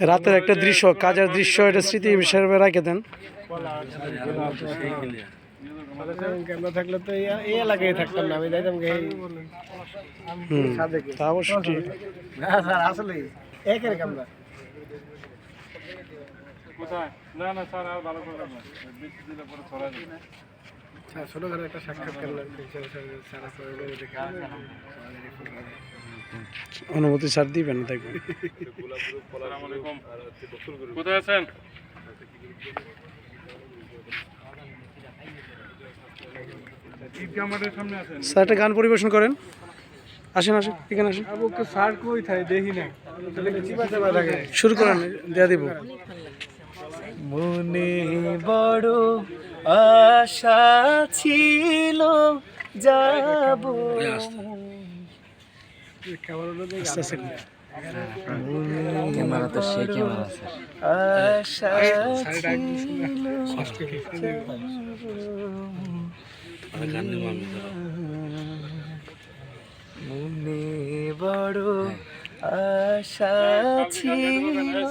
রাতের একটা দৃশ্য কাজের দৃশ্য এটা স্মৃতি হিসেবে রেখে দেন ক্যামেরা থাকলে তো এই এই এলাকায় থাকতাম না না স্যার আর ভালো দিলে পরে ছড়া একটা সাক্ষাৎকার লাগবে স্যার অনুমতি দিবেন দেখবেন কোথায় আছেন? স্যার একটা গান পরিবেশন করেন। আসেন আসেন এখানে আসেন। আবু স্যার কই থাকে? দেখি না। শুরু করেন দেয়া দিব। মনে বড় আশা ছিল যাব। ক্যামেরা তো সেই ক্যামেরা মনে বড় আশা ছিল